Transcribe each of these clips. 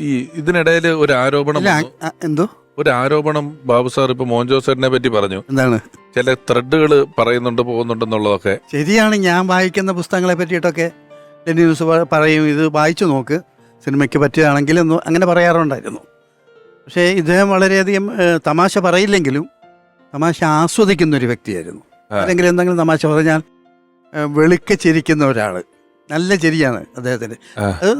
ഈ ഇതിനിടയിൽ ഒരു ആരോപണം ഇല്ല വന്നു. ആ, എന്തോ? ഒരു ആരോപണം ബാബു സാർ ഇപ്പൊ മോഹൻ സാറിനെ പറ്റി പറഞ്ഞു. എന്താണ്? ചില ത്രെഡുകൾ പറയുന്നുണ്ട് പോകുന്നുണ്ടെന്നുള്ളതൊക്കെ. ശരിയാണ് ഞാൻ വായിക്കുന്ന പുസ്തകങ്ങളെ പറ്റിയിട്ടൊക്കെ ഡെന്നി ന്യൂസ് പ- പറയും. ഇത് വായിച്ചു നോക്ക്. സിനിമയ്ക്ക് പറ്റുകയാണെങ്കിൽ എന്ന് അങ്ങനെ പറയാറുണ്ടായിരുന്നു. പക്ഷേ ഇദ്ദേഹം വളരെയധികം ഏഹ്, തമാശ പറയില്ലെങ്കിലും തമാശ ആസ്വദിക്കുന്ന ഒരു വ്യക്തിയായിരുന്നു. ആ. അല്ലെങ്കിൽ എന്തെങ്കിലും തമാശ പറഞ്ഞാൽ ഏഹ്, വെളുക്കെ ചിരിക്കുന്ന ഒരാൾ നല്ല ചെരിയാണ് അദ്ദേഹത്തിന്റെ. അത്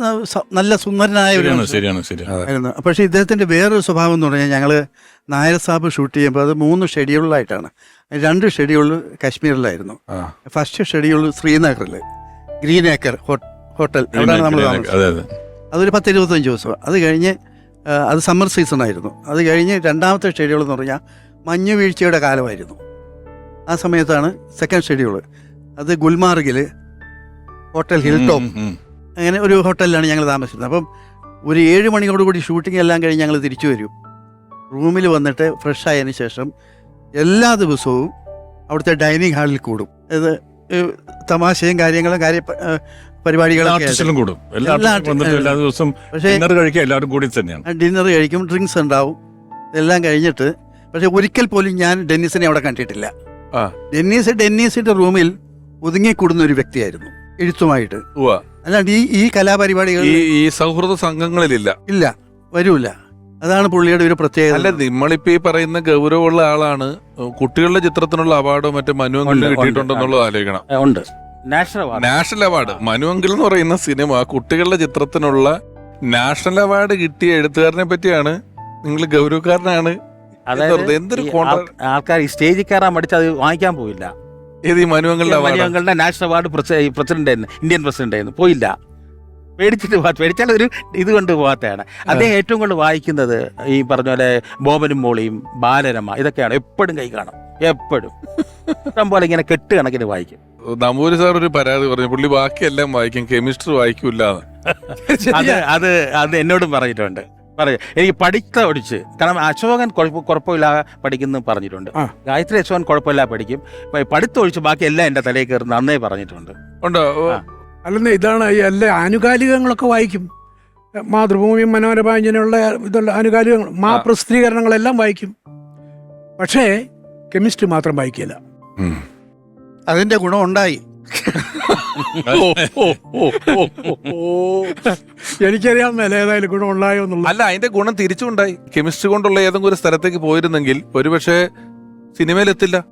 നല്ല സുന്ദരനായ ഒരു ശരിയാണ് പക്ഷേ ഇദ്ദേഹത്തിന്റെ വേറൊരു സ്വഭാവം എന്ന് പറഞ്ഞാൽ ഞങ്ങൾ നായർ സാബ് ഷൂട്ട് ചെയ്യുമ്പോൾ അത് മൂന്ന് ഷെഡ്യൂളിലായിട്ടാണ്. രണ്ട് ഷെഡ്യൂൾ കാശ്മീരിലായിരുന്നു. ഫസ്റ്റ് ഷെഡ്യൂൾ ശ്രീനഗറിൽ ഗ്രീൻ ഏക്കർ ഹോട്ടൽ. അവിടെയാണ് നമ്മൾ താമസിച്ചത് അതൊരു പത്ത് ഇരുപത്തഞ്ച് ദിവസം. അത് കഴിഞ്ഞ് അത് സമ്മർ സീസൺ ആയിരുന്നു അത് കഴിഞ്ഞ് രണ്ടാമത്തെ ഷെഡ്യൂൾ എന്ന് പറഞ്ഞാൽ മഞ്ഞുവീഴ്ചയുടെ കാലമായിരുന്നു. ആ സമയത്താണ് സെക്കൻഡ് ഷെഡ്യൂൾ അത് ഗുൽമാർഗിൽ ഹോട്ടൽ ഹിൽ ടോപ്പ്. അങ്ങനെ ഒരു ഹോട്ടലിലാണ് ഞങ്ങൾ താമസിച്ചത് അപ്പം ഒരു ഏഴ് മണിയോടുകൂടി ഷൂട്ടിംഗ് എല്ലാം കഴിഞ്ഞ് ഞങ്ങൾ തിരിച്ചു വരും. റൂമിൽ വന്നിട്ട് ഫ്രഷ് ആയതിനു ശേഷം എല്ലാ ദിവസവും അവിടുത്തെ ഡൈനിങ് ഹാളിൽ കൂടും. ഇത് തമാശയും കാര്യങ്ങളും കാര്യ പരിപാടികളും കൂടും. എല്ലാ പക്ഷേ എല്ലാവരും കൂടി തന്നെയാണ്. ഡിന്നർ കഴിക്കും ഡ്രിങ്ക്സ് ഉണ്ടാവും. എല്ലാം കഴിഞ്ഞിട്ട് പക്ഷെ ഒരിക്കൽ പോലും ഞാൻ ഡെന്നീസിനെ അവിടെ കണ്ടിട്ടില്ല. ഡെന്നീസ് ഡെന്നീസിന്റെ റൂമിൽ ഒതുങ്ങിക്കൂടുന്ന ഒരു വ്യക്തിയായിരുന്നു. എഴുത്തുമായിട്ട്. അല്ലാണ്ട് ഈ ഈ കലാപരിപാടികൾ ഈ സൗഹൃദ സംഘങ്ങളിലില്ല. ഇല്ല. വരൂല. അതാണ് പുള്ളിയുടെ ഒരു പ്രത്യേകത. അല്ല നമ്മളിപ്പോ ഈ പറയുന്ന ഗൗരവമുള്ള ആളാണ്. കുട്ടികളുടെ ചിത്രത്തിനുള്ള അവാർഡോ മറ്റേ മനു. കിട്ടിയിട്ടുണ്ടെന്നുള്ളത് ആലോചിക്കണം. ഉണ്ട്. National award. National award. മനുവെങ്കിൽ എന്ന് പറയുന്ന സിനിമ കുട്ടികളുടെ ചിത്രത്തിനുള്ള നാഷണൽ അവാർഡ് കിട്ടിയ എഴുത്തുകാരനെ പറ്റിയാണ് നിങ്ങൾ ഗൗരവക്കാരനാണ്. അതായത് എന്തൊരു ആൾക്കാർ ഈ സ്റ്റേജിൽ കയറാൻ പഠിച്ച് അത് വാങ്ങിക്കാൻ പോയില്ല ഏത് മനുവെങ്ങളുടെ നാഷണൽ അവാർഡ് പ്രസിഡന്റ് ആയിരുന്നു ഇന്ത്യൻ പ്രസിഡന്റ് ആയിരുന്നു. പോയില്ല. പേടിച്ചിട്ട് പേടിച്ചാൽ ഒരു ഇത് കൊണ്ട് പോകാത്തതാണ് അദ്ദേഹം ഏറ്റവും കൂടുതൽ വായിക്കുന്നത് ഈ പറഞ്ഞ പോലെ ബോബനും മോളിയും ബാലരമ ഇതൊക്കെയാണ്. എപ്പോഴും കൈ കാണും. എപ്പോഴും. ഇഷ്ടം പോലെ ഇങ്ങനെ കെട്ട് കണക്കിന് വായിക്കും. നമ്പൂരി സാർ ഒരു പരാതി പറഞ്ഞു പുള്ളി ബാക്കിയെല്ലാം വായിക്കും കെമിസ്ട്രി വായിക്കൂല അത് അത് അത് എന്നോടും പറഞ്ഞിട്ടുണ്ട്. പറയും എനിക്ക് പഠിത്ത ഒഴിച്ച്. കാരണം അശോകൻ കുഴപ്പമില്ല പഠിക്കുന്നു പറഞ്ഞിട്ടുണ്ട്. ആ. ഗായത്രി അശോകൻ കുഴപ്പമില്ല പഠിക്കും. പഠിത്തൊഴിച്ച് ബാക്കി എല്ലാം എന്റെ തലയിൽ കയറുന്ന അന്നേ പറഞ്ഞിട്ടുണ്ട്. ഉണ്ടോ. അല്ലെന്ന് ഇതാണ് ഈ എല്ലാ ആനുകാലികങ്ങളൊക്കെ വായിക്കും. മാതൃഭൂമി മനോരമ ഇങ്ങനെയുള്ള ഇതുള്ള ആനുകാലികങ്ങൾ മാ. പ്രസിദ്ധീകരണങ്ങളെല്ലാം വായിക്കും. പക്ഷേ കെമിസ്ട്രി മാത്രം വായിക്കില്ല. അതിന്റെ ഗുണം ഉണ്ടായി. മേലെ ഏതായാലും ഗുണം ഉണ്ടായോ എന്നുള്ളത്. അല്ല അതിന്റെ ഗുണം തിരിച്ചുണ്ടായി കെമിസ്ട്രി കൊണ്ടുള്ള ഏതെങ്കിലും ഒരു സ്ഥലത്തേക്ക് പോയിരുന്നെങ്കിൽ ഒരുപക്ഷെ സിനിമയിലെത്തില്ല.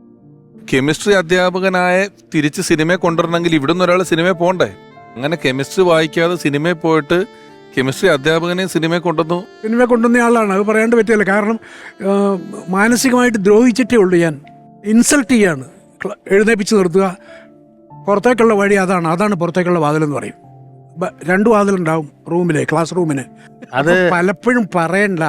കെമിസ്ട്രി അധ്യാപകനായ തിരിച്ച് സിനിമയെ കൊണ്ടുവരണമെങ്കിൽ ഇവിടെ നിന്ന് ഒരാൾ സിനിമയിൽ പോകണ്ടേ അങ്ങനെ കെമിസ്ട്രി വായിക്കാതെ സിനിമയിൽ പോയിട്ട് കെമിസ്ട്രി അധ്യാപകനെ സിനിമയെ കൊണ്ടുവന്നു. സിനിമയെ കൊണ്ടുവന്ന ആളാണ്. അത് പറയാണ്ട് പറ്റില്ല. കാരണം മാനസികമായിട്ട് ദ്രോഹിച്ചിട്ടേ ഉള്ളൂ ഞാൻ. ഇൻസൾട്ട് ചെയ്യാണ്. എഴുന്നേപ്പിച്ച് നിർത്തുക. പുറത്തേക്കുള്ള വഴി അതാണ്. അതാണ് പുറത്തേക്കുള്ള വാതിൽ എന്ന് പറയും രണ്ടു വാതിലുണ്ടാവും റൂമിലെ ക്ലാസ് റൂമിന്. അത് പലപ്പോഴും പറയണ്ട.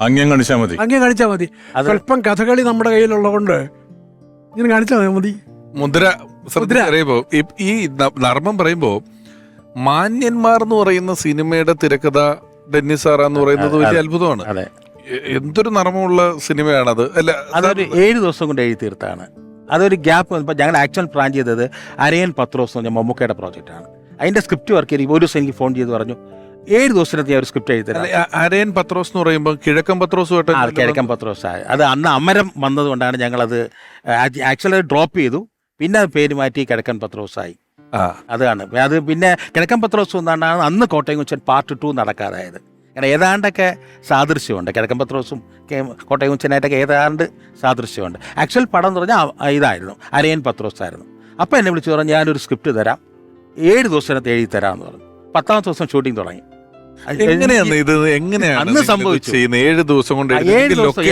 അങ്ങനെ കാണിച്ചാൽ മതി. അങ്ങനെ കാണിച്ചാൽ മതി. സ്വല്പം കഥകളി നമ്മുടെ കയ്യിലുള്ളതുകൊണ്ട് ഇങ്ങനെ കാണിച്ചാൽ മതി. മുദ്ര മുദ്ര. ഈ- ഈ നർമ്മം പറയുമ്പോ മാന്യന്മാർ എന്ന് പറയുന്ന സിനിമയുടെ തിരക്കഥ ഡെന്നി സാറ എന്ന് പറയുന്നത് വലിയ അത്ഭുതമാണ്. അതെ. എന്തൊരു നർമ്മമുള്ള സിനിമയാണത്. അല്ല അതൊരു ഏഴ് ദിവസം കൊണ്ട് എഴുതി തീർത്താണ്. അതൊരു ഗ്യാപ്പ് ഇപ്പം ഞങ്ങൾ ആക്ച്വൽ പ്ലാൻ ചെയ്തത് അരയൻ പത്രോസ് എന്ന് പറഞ്ഞ മമ്മൂക്കയുടെ പ്രോജക്റ്റാണ് അതിന്റെ സ്ക്രിപ്റ്റ് വർക്ക് ചെയ്ത് ഒരു ദിവസം എനിക്ക് ഫോൺ ചെയ്ത് പറഞ്ഞു ഏഴ് ദിവസത്തിനകത്ത് ഞാൻ ഒരു സ്ക്രിപ്റ്റ് എഴുതി അരയൻ പത്രോസ് എന്ന് പറയുമ്പോൾ കിഴക്കൻ പത്രോസ് ആ കിഴക്കൻ പത്രോസ് അത് അന്ന് അമരം വന്നതുകൊണ്ടാണ് ഞങ്ങളത് ആക്ച്വലി ഡ്രോപ്പ് ചെയ്തു. പിന്നെ അത് പേര് മാറ്റി കിഴക്കൻ പത്രോസായി ആ. അതാണ്. അത് പിന്നെ കിഴക്കൻ പത്രോസ് എന്നാണ് അന്ന് കോട്ടയം കുച്ചൻ പാർട്ട് ടു നടക്കാതായത്. കാരണം ഏതാണ്ടൊക്കെ സാദൃശ്യമുണ്ട്. കിഴക്കൻ പത്രോസും കോട്ടയം ഉച്ചനായിട്ടൊക്കെ ഏതാണ്ട് സാദൃശ്യമുണ്ട്. ആക്ച്വൽ പടം എന്ന് പറഞ്ഞാൽ ഇതായിരുന്നു. അരയൻ പത്രോസ് ആയിരുന്നു. അപ്പോൾ എന്നെ വിളിച്ചു പറഞ്ഞു ഞാനൊരു സ്ക്രിപ്റ്റ് തരാം. ഏഴ് ദിവസത്തിനകത്ത് എഴുതി തരാമെന്ന് പറഞ്ഞു. പത്താമത്തെ ദിവസം ഷൂട്ടിംഗ് തുടങ്ങി. എങ്ങനെയാണ് ഇത്? എങ്ങനെയാണ് അന്ന് സംഭവിച്ചു. ഏഴ് ദിവസം കൊണ്ട് ഏഴ് ദിവസം,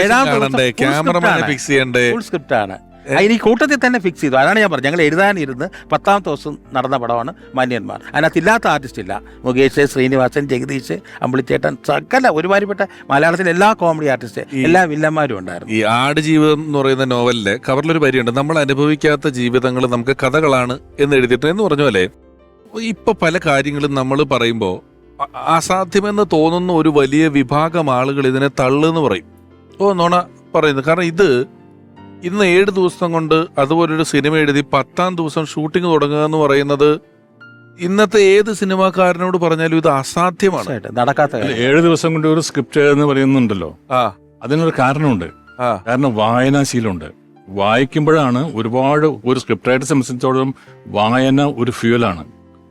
ഫിക്സ് ചെയ്യണ്ടേ? ഫുൾ സ്ക്രിപ്റ്റ് ആണ്. അതിന് ഈ കൂട്ടത്തിൽ തന്നെ ഫിക്സ് ചെയ്തു. അതാണ് ഞാൻ പറഞ്ഞത്. ഞങ്ങൾ എഴുതാനിരുന്ന് പത്താമത്തെ ദിവസം നടന്ന പടമാണ് മാന്യന്മാർ. അതിനകത്ത് ഇല്ലാത്ത ആർട്ടിസ്റ്റ് ഇല്ല. മുകേഷ് ശ്രീനിവാസൻ ജഗദീഷ് അമ്പിളിച്ചേട്ടൻ സകല ഒരുമാതിരിപ്പെട്ട മലയാളത്തിലെ എല്ലാ കോമഡി ആർട്ടിസ്റ്റ് എല്ലാ വില്ലന്മാരും ഉണ്ടായിരുന്നു. ഈ ആട് ജീവിതം എന്ന് പറയുന്ന നോവലിലെ കവറിലൊരു പരിയുണ്ട്. നമ്മൾ അനുഭവിക്കാത്ത ജീവിതങ്ങൾ നമുക്ക് കഥകളാണ് എന്ന് എഴുതിയിട്ട് എന്ന് പറഞ്ഞ പോലെ ഇപ്പൊ പല കാര്യങ്ങളും നമ്മൾ പറയുമ്പോൾ അസാധ്യമെന്ന് തോന്നുന്ന ഒരു വലിയ വിഭാഗം ആളുകൾ ഇതിനെ തള്ളെന്ന് പറയും. ഓ നോണ പറയുന്നു. കാരണം ഇത് ഇന്ന് ഏഴ് ദിവസം കൊണ്ട് അതുപോലൊരു സിനിമ എഴുതി പത്താം ദിവസം ഷൂട്ടിംഗ് തുടങ്ങുക എന്ന് പറയുന്നത് ഇന്നത്തെ ഏത് സിനിമാക്കാരനോട് പറഞ്ഞാലും ഇത് അസാധ്യമാണ്. നടക്കാത്ത ഏഴ് ദിവസം കൊണ്ട് ഒരു സ്ക്രിപ്റ്റ് എന്ന് പറയുന്നുണ്ടല്ലോ. ആ. അതിനൊരു കാരണമുണ്ട്. ആ. കാരണം വായനാശീലമുണ്ട് വായിക്കുമ്പോഴാണ് ഒരുപാട് ഒരു സ്ക്രിപ്റ്റ് റൈറ്ററെ സംബന്ധിച്ചിടത്തോളം വായന ഒരു ഫ്യൂലാണ്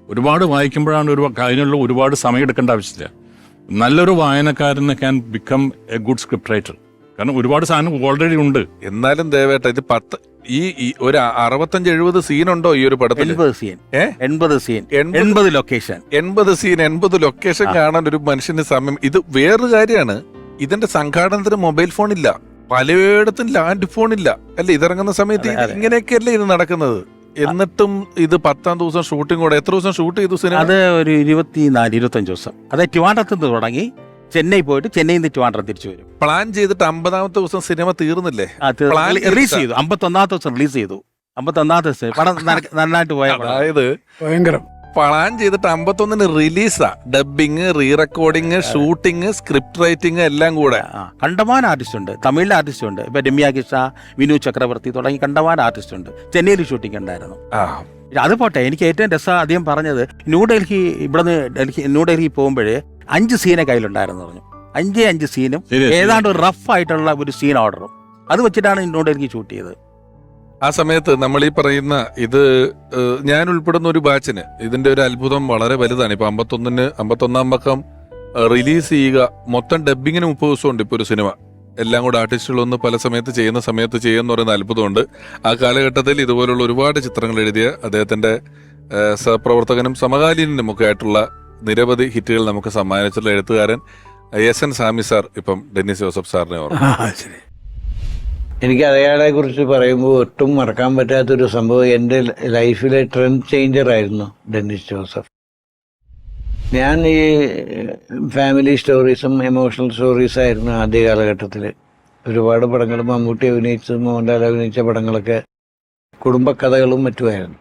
ഒരുപാട് വായിക്കുമ്പോഴാണ് ഒരു അതിനുള്ള ഒരുപാട് സമയം എടുക്കേണ്ട ആവശ്യമില്ല. നല്ലൊരു വായനക്കാരനെ can become a good script writer കാരണം ഒരുപാട് സാധനം ഓൾറെഡി ഉണ്ട്. എന്നാലും ദേവേട്ട ഇത് പത്ത് ഈ ഈ ഒരു അറുപത്തഞ്ച് എഴുപത് ഉണ്ടോ ഈ ഒരു പടത്തിൽ എൺപത് സീൻ? എൺപത് സീൻ എൺപത് ലൊക്കേഷൻ എൺപത് സീൻ എൺപത് ലൊക്കേഷൻ കാണാൻ ഒരു മനുഷ്യന് സമയം. ഇത് വേറൊരു കാര്യമാണ്. ഇതിന്റെ സംഘാടനത്തിന് മൊബൈൽ ഫോൺ ഇല്ല. പലയിടത്തും ലാൻഡ് ഫോൺ ഇല്ല. അല്ല? ഇതിറങ്ങുന്ന സമയത്ത് ഇങ്ങനെയൊക്കെയല്ലേ ഇത് നടക്കുന്നത്? എന്നിട്ടും ഇത് പത്താം ദിവസം ഷൂട്ടിംഗ് കൂടെ എത്ര ദിവസം ഷൂട്ട് ചെയ്തു സിനിമ അത് ഒരു ഇരുപത്തിനാല് ഇരുപത്തഞ്ച് ദിവസം. അതെ ട്രിവാൻഡ്രത്ത് തുടങ്ങി. ചെന്നൈ പോയിട്ട് ചെന്നൈയിൽ നിന്ന് ട്രിവാൻഡ്രം തിരിച്ചു വരും. പ്ലാൻ ചെയ്തിട്ട് അമ്പതാമത്തെ ദിവസം സിനിമ തീർന്നില്ലേ? റിലീസ് ചെയ്തു ചെയ്തു. അമ്പത്തൊന്നാമത്തെ ദിവസം റിലീസ് ചെയ്തു. അമ്പത്തൊന്നാമത്തെ ദിവസം പടം നന്നായിട്ട് പോയ അതായത് ഭയങ്കരം. പ്ലാൻ ചെയ്തിട്ട് അമ്പത്തൊന്നിന് റിലീസാ. Dubbing re recording shooting script writing എല്ലാം കൂടെ. കണ്ടമാൻ ആർട്ടിസ്റ്റ് ഉണ്ട്. തമിഴിൽ ആർട്ടിസ്റ്റ് ഉണ്ട്. ഇപ്പൊ രമ്യ കിഷ വിനു ചക്രവർത്തി തുടങ്ങി കണ്ടമാൻ ആർട്ടിസ്റ്റ് ഉണ്ട്. ചെന്നൈയിൽ ഷൂട്ടിംഗ് ഉണ്ടായിരുന്നു. ആ. അത് പോട്ടെ എനിക്ക് ഏറ്റവും രസം ആദ്യം പറഞ്ഞത്. ന്യൂഡൽഹി ഇവിടുന്ന് ഡൽഹി ന്യൂഡൽഹി പോകുമ്പോഴേ അഞ്ച് സീനെ കയ്യിലുണ്ടായിരുന്നു പറഞ്ഞു. അഞ്ചേ അഞ്ച് സീനും. ഏതാണ്ട് ഒരു റഫ് ആയിട്ടുള്ള ഒരു സീൻ ഓർഡറും. അത് വെച്ചിട്ടാണ് ന്യൂഡൽഹി ഷൂട്ട് ചെയ്തത്. ആ സമയത്ത് നമ്മൾ ഈ പറയുന്ന ഇത് ഞാൻ ഉൾപ്പെടുന്ന ഒരു ബാച്ചിന് ഇതിന്റെ ഒരു അത്ഭുതം വളരെ വലുതാണ്. ഇപ്പൊ അമ്പത്തൊന്നിന് അമ്പത്തൊന്നാം പക്കം റിലീസ് ചെയ്യുക മൊത്തം ഡബിങ്ങിന് മുപ്പത് ദിവസമുണ്ട് ഇപ്പൊ ഒരു സിനിമ. എല്ലാം കൂടെ ആർട്ടിസ്റ്റുകളൊന്ന് പല സമയത്ത് ചെയ്യുന്ന സമയത്ത് ചെയ്യുന്ന പറയുന്ന അത്ഭുതമുണ്ട്. ആ കാലഘട്ടത്തിൽ ഇതുപോലുള്ള ഒരുപാട് ചിത്രങ്ങൾ എഴുതിയ അദ്ദേഹത്തിന്റെ സഹപ്രവർത്തകനും സമകാലീനും ഒക്കെ ആയിട്ടുള്ള നിരവധി ഹിറ്റുകൾ നമുക്ക് സമ്മാനിച്ചിട്ടുള്ള എഴുത്തുകാരൻ എസ് എൻ സാമി സാർ ഇപ്പം ഡെന്നിസ് ജോസഫ് സാറിനെ ഓർമ്മ എനിക്ക് അയാളെ കുറിച്ച് പറയുമ്പോൾ ഒട്ടും മറക്കാൻ പറ്റാത്തൊരു സംഭവം എന്റെ ലൈഫിലെ ട്രെൻഡ് ചേഞ്ചർ ആയിരുന്നു ഡെന്നിസ് ജോസഫ്. ഞാൻ ഈ ഫാമിലി സ്റ്റോറീസും എമോഷണൽ സ്റ്റോറീസ് ആയിരുന്നു ആദ്യ കാലഘട്ടത്തിൽ ഒരുപാട് പടങ്ങൾ മമ്മൂട്ടി അഭിനയിച്ചത് മോഹൻലാൽ അഭിനയിച്ച പടങ്ങളൊക്കെ കുടുംബക്കഥകളും മറ്റുമായിരുന്നു.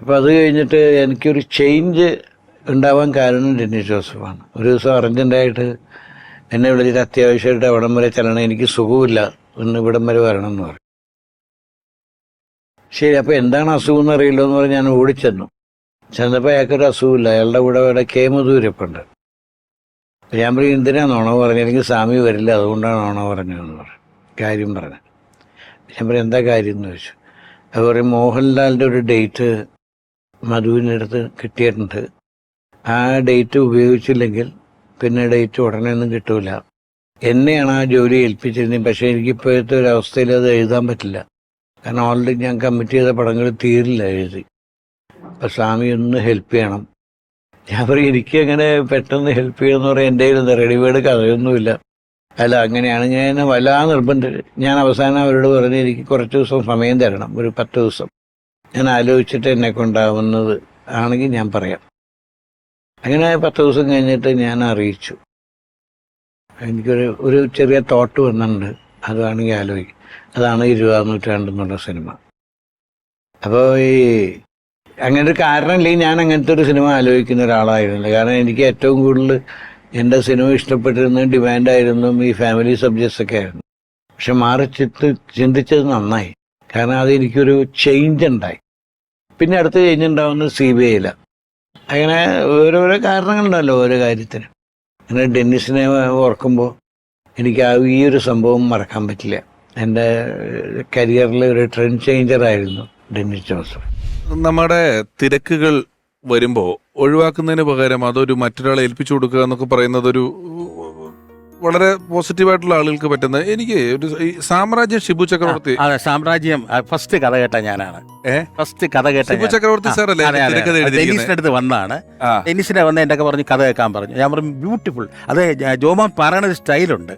അപ്പോൾ അത് കഴിഞ്ഞിട്ട് എനിക്കൊരു ചേഞ്ച് ഉണ്ടാവാൻ കാരണം ഡെന്നിസ് ജോസഫാണ്. ഒരു ദിവസം അർജന്റായിട്ട് എന്നെ വിളിച്ചിട്ട് അത്യാവശ്യമായിട്ട് അവിടം വരെ ചെല്ലണം എനിക്ക് സുഖമില്ല ഒന്ന് ഇവിടം വരെ വരണം എന്ന് പറയും ശരി അപ്പോൾ എന്താണ് അസുഖം എന്ന് അറിയില്ല എന്ന് പറഞ്ഞ് ഞാൻ ഓടിച്ചെന്നു. ചെന്നപ്പോൾ അയാൾക്കൊരു അസുഖമില്ല അയാളുടെ കൂടെ അവിടെ കേമദൂരപ്പുണ്ട് ഞാൻ പറയും എന്തിനാണോണോ പറഞ്ഞു എനിക്ക് സ്വാമി വരില്ല അതുകൊണ്ടാണ് നോണ പറഞ്ഞതെന്ന് പറഞ്ഞു. കാര്യം പറഞ്ഞു. ഞാൻ പറയും എന്താ കാര്യം എന്ന് ചോദിച്ചു? അത് പറയും മോഹൻലാലിന്റെ ഒരു ഡേറ്റ് മധുവിനടുത്ത് കിട്ടിയിട്ടുണ്ട്. ആ ഡേറ്റ് ഉപയോഗിച്ചില്ലെങ്കിൽ പിന്നെ ഡേറ്റ് ഉടനെ ഒന്നും കിട്ടൂല. എന്നെയാണ് ആ ജോലി ഏൽപ്പിച്ചിരുന്നത്. പക്ഷേ എനിക്ക് ഇപ്പോഴത്തെ ഒരു അവസ്ഥയിൽ അത് എഴുതാൻ പറ്റില്ല. കാരണം ഓൾറെഡി ഞാൻ കമ്മിറ്റ് ചെയ്ത പടങ്ങൾ തീരില്ല എഴുതി. അപ്പം സ്വാമി ഒന്ന് ഹെൽപ്പ് ചെയ്യണം. ഞാൻ പറയും എനിക്ക് അങ്ങനെ പെട്ടെന്ന് ഹെൽപ്പ് ചെയ്യുമെന്ന് പറയാൻ എന്റെ കയ്യിൽ റെഡിമെയ്ഡ് കഥയൊന്നുമില്ല. അല്ല അങ്ങനെയാണ് ഞാൻ വല്ലാ നിർബന്ധം. ഞാൻ അവസാനം അവരോട് പറഞ്ഞ് എനിക്ക് കുറച്ച് ദിവസം സമയം തരണം. ഒരു പത്ത് ദിവസം. ഞാൻ ആലോചിച്ചിട്ട് എന്നെ കൊണ്ടാവുന്നത് ആണെങ്കിൽ ഞാൻ പറയാം. അങ്ങനെ പത്ത് ദിവസം കഴിഞ്ഞിട്ട് ഞാൻ അറിയിച്ചു. എനിക്കൊരു ഒരു ചെറിയ തോട്ട് വന്നിട്ടുണ്ട്. അത് വേണമെങ്കിൽ ആലോചിക്കും അതാണ് ഇരുപതാം നൂറ്റാണ്ട് എന്നുള്ള സിനിമ. അപ്പോൾ ഈ അങ്ങനെ ഒരു കാരണമില്ലെങ്കിൽ ഞാൻ അങ്ങനത്തെ ഒരു സിനിമ ആലോചിക്കുന്ന ഒരാളായിരുന്നില്ല. കാരണം എനിക്ക് ഏറ്റവും കൂടുതൽ എന്റെ സിനിമ ഇഷ്ടപ്പെട്ടിരുന്നത് ഡിമാൻഡായിരുന്നു ഈ ഫാമിലി സബ്ജക്ട്സ് ഒക്കെ ആയിരുന്നു. പക്ഷെ മാറി ചിത്ത് ചിന്തിച്ചത് നന്നായി. കാരണം അത് എനിക്കൊരു ചേഞ്ച് ഉണ്ടായി. പിന്നെ അടുത്ത് ചേഞ്ച് ഉണ്ടാവുന്നത് സി ബി ഐയിലാണ് അങ്ങനെ ഓരോരോ കാരണങ്ങളുണ്ടല്ലോ ഓരോ കാര്യത്തിന്. അങ്ങനെ ഡെന്നിസിനെ ഓർക്കുമ്പോൾ എനിക്ക് ആ ഈ ഒരു സംഭവം മറക്കാൻ പറ്റില്ല. എന്റെ കരിയറിലെ ഒരു ട്രെൻഡ് ചേഞ്ചർ ആയിരുന്നു ഡെന്നിസ് ജോസഫ് നമ്മുടെ തിരക്കുകൾ വരുമ്പോൾ ഒഴിവാക്കുന്നതിന് പകരം അതൊരു മറ്റൊരാളെ ഏൽപ്പിച്ചു കൊടുക്കുക എന്നൊക്കെ പറയുന്നത് ഒരു വളരെ പോസിറ്റീവായിട്ടുള്ള ആളുകൾക്ക് പറ്റുന്ന എനിക്ക് ഒരു സാമ്രാജ്യം ഷിബു ചക്രവർത്തി അതെ സാമ്രാജ്യം ഫസ്റ്റ് കഥ കേട്ട ഞാനാണ്. ഫസ്റ്റ് കഥ കേട്ട ഷിബു ചക്രവർത്തി സാറല്ലേ ഡെന്നീസിന്റെ അടുത്ത് വന്നാണ്. ടെന്നീസിന്റെ ഡെന്നീസിനെ വന്ന് എന്റെ ഒക്കെ പറഞ്ഞ് കഥ കേൾക്കാൻ പറഞ്ഞു. ഞാൻ പറഞ്ഞു ബ്യൂട്ടിഫുൾ അത് ജോമാൻ പറയണ സ്റ്റൈലുണ്ട്.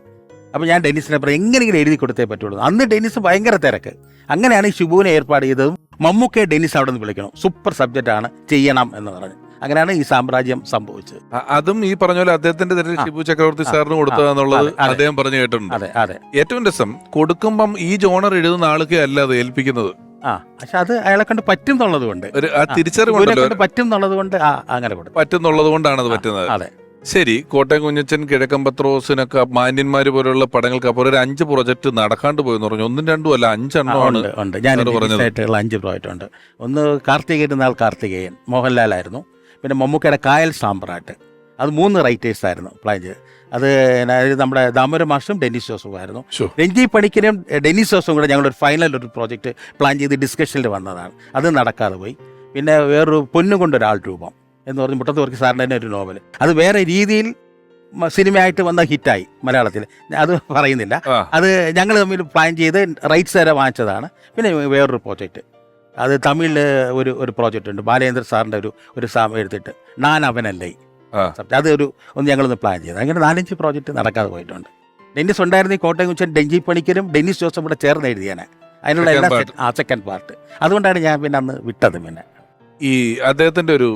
അപ്പോൾ ഞാൻ ഡെന്നീസിനെ പറഞ്ഞു എങ്ങനെയെങ്കിലും എഴുതി കൊടുത്തേ പറ്റുള്ളൂ. അന്ന് ഡെന്നീസ് ഭയങ്കര തിരക്ക്. അങ്ങനെയാണ് ഈ ഷിബുവിനെ ഏർപ്പാട് ചെയ്തതും മമ്മൂക്കെ ഡെന്നീസ് അവിടെ നിന്ന് വിളിക്കണം. സൂപ്പർ സബ്ജക്റ്റ് ആണ് ചെയ്യണം എന്ന് പറഞ്ഞു. അങ്ങനെയാണ് ഈ സാമ്രാജ്യം സംഭവിച്ചത്. അതും ഈ പറഞ്ഞ പോലെ അദ്ദേഹത്തിന്റെ ഷിബു ചക്രവർത്തി. സാറിന് കൊടുത്തതെന്നുള്ളത്. അദ്ദേഹം പറഞ്ഞു കേട്ടിട്ടുണ്ട്. അതെ അതെ. ഏറ്റവും രസം കൊടുക്കുമ്പം ഈ ജോണർ എഴുതുന്ന ആൾക്ക് അല്ല അത് ഏൽപ്പിക്കുന്നത്. ആ പക്ഷെ അത് അയാളെ കണ്ട് പറ്റും എന്നുള്ളത് കൊണ്ട് ആ പറ്റും എന്നുള്ളത് കൊണ്ട് ആ അങ്ങനെ കൊടുത്തു. പറ്റുന്നുള്ളത് കൊണ്ടാണ് അത് പറ്റുന്നത്. അതെ. ശരി കോട്ടയം കുഞ്ഞച്ചൻ കിഴക്കൻ പത്രോസിനൊക്കെ മാന്യന്മാര് പോലുള്ള പടങ്ങൾക്ക് അപ്പോൾ ഒരു അഞ്ച് പ്രൊജക്ട് നടക്കാണ്ട് പോയെന്ന് പറഞ്ഞു. ഒന്നും രണ്ടും അല്ല അഞ്ചെണ്ണമാണ് ഉണ്ട് ഞാൻ. അഞ്ച് പ്രോജക്റ്റ് ഉണ്ട്. ഒന്ന് കാർത്തികേയൻ നാൾ കാർത്തികേയൻ. മോഹൻലാലായിരുന്നു. പിന്നെ മമ്മൂക്കയുടെ കായൽ സാമ്പ്രാട്ട്. അത് മൂന്ന് റൈറ്റേഴ്സ് ആയിരുന്നു പ്ലാൻ ചെയ്ത്. അത് അതായത് നമ്മുടെ ദാമോര മാഷും ഡെന്നിസ് ജോസഫും ആയിരുന്നു. രഞ്ജി പണിക്കരും എ, ഡെന്നിസ് ജോസഫും കൂടെ ഞങ്ങളൊരു ഫൈനൽ ഒരു പ്രോജക്റ്റ് പ്ലാൻ ചെയ്ത് ഡിസ്കഷനിൽ വന്നതാണ്. അത് നടക്കാതെ പോയി. പിന്നെ വേറൊരു പൊന്നുകൊണ്ടൊരാൾ രൂപം എന്ന് പറഞ്ഞ് മുട്ടത്തുവർക്കി സാറിന്റെ തന്നെ ഒരു നോവൽ അത് വേറെ രീതിയിൽ സിനിമയായിട്ട് വന്ന ഹിറ്റായി മലയാളത്തിൽ. അത് പറയുന്നില്ല. അത് ഞങ്ങൾ തമ്മിൽ പ്ലാൻ ചെയ്ത് റൈറ്റ്സ് വരെ വാങ്ങിച്ചതാണ്. പിന്നെ വേറൊരു പ്രോജക്റ്റ് അത് തമിഴിൽ ഒരു ഒരു പ്രോജക്റ്റ് ഉണ്ട്. ബാലേന്ദ്ര സാറിന്റെ ഒരു ഒരു സാമ എടുത്തിട്ട്. ഞാൻ അവനല്ലേ ആ. അത് ഒരു ഒന്ന് ഞങ്ങളൊന്ന് പ്ലാൻ ചെയ്ത്. അങ്ങനെ നാലഞ്ച് പ്രോജക്റ്റ് നടക്കാതെ പോയിട്ടുണ്ട്. ഡെന്നിസ് ഉണ്ടായിരുന്ന ഈ കോട്ടയം കുച്ചൻ ഡെഞ്ചി പണിക്കരും ഡെന്നിസ് ജോസും കൂടെ ചേർന്ന് എഴുതിയാണ് അതിനുള്ള എല്ലാ ആ സെക്കൻഡ് പാർട്ട് അതുകൊണ്ടാണ് ഞാൻ പിന്നെ അന്ന് വിട്ടത് പിന്നെ. ഈ അദ്ദേഹത്തിന്റെ ഒരു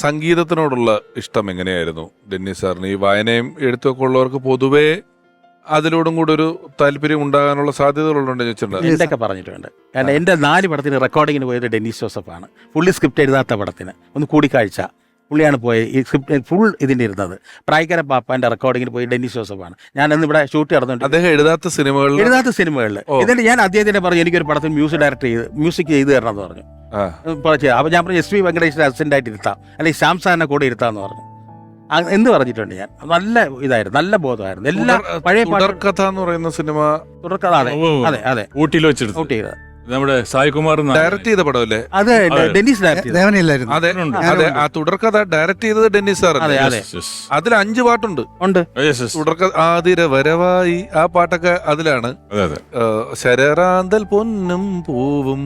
സംഗീതത്തിനോടുള്ള ഇഷ്ടം എങ്ങനെയായിരുന്നു ഡെന്നിസ് സാറിന്? ഈ വായനയും എഴുത്തൊക്കെ ഉള്ളവർക്ക് പൊതുവേ അതിലോടും കൂടെ ഒരു താല്പര്യം ഉണ്ടാകാനുള്ള സാധ്യതകളുണ്ടെന്ന് ചോദിച്ചിട്ടുണ്ട്. എന്തൊക്കെ പറഞ്ഞിട്ടുണ്ട്? കാരണം എന്റെ നാല് പടത്തിന് റെക്കോർഡിങ്ങിന് പോയത് ഡെന്നിസ് ജോസഫാണ്. പുള്ളി സ്ക്രിപ്റ്റ് എഴുതാത്ത പടത്തിന്. ഒന്ന് കൂടിക്കാഴ്ച. പുള്ളിയാണ് പോയത് ഈ സ്ക്രിപ്റ്റ് ഫുൾ ഇതിന്റെ ഇരുന്നത്. പ്രായക്കര പാപ്പാന്റെ റെക്കോർഡിങ്ങിന് പോയി ഡെന്നിസ് ജോസഫാണ്. ഞാൻ അന്ന് ഇവിടെ ഷൂട്ട് നടന്നുകൊണ്ട് അദ്ദേഹം എഴുതാത്ത സിനിമകളിൽ എഴുതാത്ത സിനിമകളിൽ. എന്നിട്ട് ഞാൻ അദ്ദേഹത്തിനെ പറഞ്ഞു എനിക്കൊരു പടത്തിൽ മ്യൂസിക് ഡയറക്ടർ ചെയ്ത് മ്യൂസിക് ചെയ്ത് തരണം എന്ന് പറഞ്ഞു. അപ്പോൾ ഞാൻ പറഞ്ഞു എസ് വി വെങ്കടേഷിനെ അസിസ്റ്റന്റ് ആയിട്ട് ഇരുത്താം. അല്ലെങ്കിൽ ശ്യാം സാറിനെ കൂടെ ഇരുത്താമെന്ന് പറഞ്ഞു. എന്ന് പറഞ്ഞിട്ടുണ്ട് ഞാൻ. നല്ല ഇതായിരുന്നു നല്ല ബോധമായിരുന്നു. എല്ലാ പഴയ തുടർക്കഥ എന്ന് പറയുന്ന സിനിമ തുടർക്കഥ അതെ അതെ അതെ. ഊട്ടിയിൽ വെച്ചിട്ട് ഊട്ടി നമ്മുടെ സായികുമാർ. ഡയറക്ട് ചെയ്ത പടമല്ലേ? അത് അതെ. ഡെന്നിസ് അതെ ഉണ്ട്. ആ തുടർക്കഥ ഡയറക്ട് ചെയ്തത് ഡെന്നിസ് സാർ അതെ, അതെ. yes. അതിൽ അഞ്ച് പാട്ടുണ്ട്. ഉണ്ട്. തുടർക്ക ആതിര വരവായി ആ പാട്ടൊക്കെ അതിലാണ്. അതെ അതെ. ശരറാന്തൽ പൊന്നും പൂവും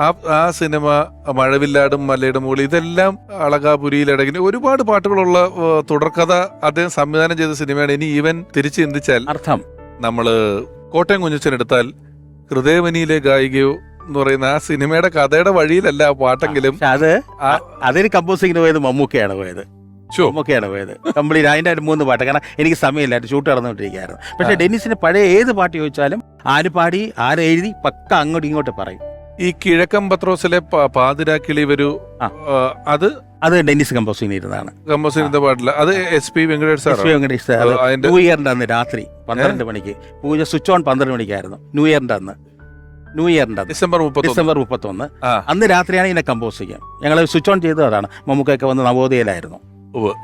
ആ ആ സിനിമ മഴവില്ലാടും മലയുടെ മുകളിൽ ഇതെല്ലാം അളകാപുരിയിലടങ്ങി ഒരുപാട് പാട്ടുകളുള്ള തുടർക്കഥ അദ്ദേഹം സംവിധാനം ചെയ്ത സിനിമയാണ്. ഇനി ഈവൻ തിരിച്ചു ചിന്തിച്ചാൽ അർത്ഥം. നമ്മൾ കോട്ടയം കുഞ്ഞച്ചൻ എടുത്താൽ ഹൃദയവനിയിലെ ഗായികയോ എന്ന് പറയുന്ന ആ സിനിമയുടെ കഥയുടെ വഴിയിലല്ല ആ പാട്ടെങ്കിലും അത് അതിന് കമ്പോസിങ്ങിന് പോയത് മമ്മൂക്കയാണ് പോയത്. ാണ് മമ്മൂക്കയാണ് പോയത്. കംപ്ലീറ്റ് അതിന്റെ ഒരു മൂന്ന് പാട്ട്. കാരണം എനിക്ക് സമയമില്ലായിരുന്നു ഷൂട്ട് നടന്നുകൊണ്ടിരിക്കുകയായിരുന്നു. പക്ഷെ ഡെന്നിസിന് പഴയ ഏത് പാട്ട് ചോദിച്ചാലും ആര് പാടി ആരെഴുതി പക്ക അങ്ങോട്ടും ഇങ്ങോട്ട് പറയും. ഈ കിഴക്കൻ പത്രോസിലെ പാതിരാക്കിളി വരൂ അത് അത് ഡെന്നിസ് കമ്പോസിന് ഇരുന്നാണ്. കമ്പോസിന്റെ പാട്ടിൽ പാട്ടില്ല. അത് S P Venkatesh sir Venkatesh sir. New ഇയറിന്റെ അന്ന് രാത്രി പന്ത്രണ്ട് മണിക്ക്. പൂജ സ്വിച്ച് ഓൺ പന്ത്രണ്ട് മണിക്കായിരുന്നു. ന്യൂ ഇയറിന്റെ അന്ന്. ന്യൂ ഇയറിന്റെ ഡിസംബർ ഡിസംബർ മുപ്പത്തൊന്ന്. അന്ന് രാത്രിയാണ് ഇതിനെ കമ്പോസ് ചെയ്യാം ഞങ്ങൾ സ്വിച്ച് ഓൺ ചെയ്തതാണ് മമ്മൂക്കൊക്കെ വന്ന് നവോദയയിലായിരുന്നു.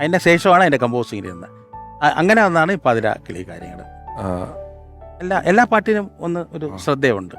അതിന്റെ ശേഷമാണ് അതിന്റെ കമ്പോസിങ് ഇരുന്നത് അങ്ങനെ വന്നാണ് ഈ കിളി കാര്യങ്ങൾ എല്ലാ എല്ലാ പാട്ടിനും ഒന്ന് ഒരു ശ്രദ്ധയുണ്ട്.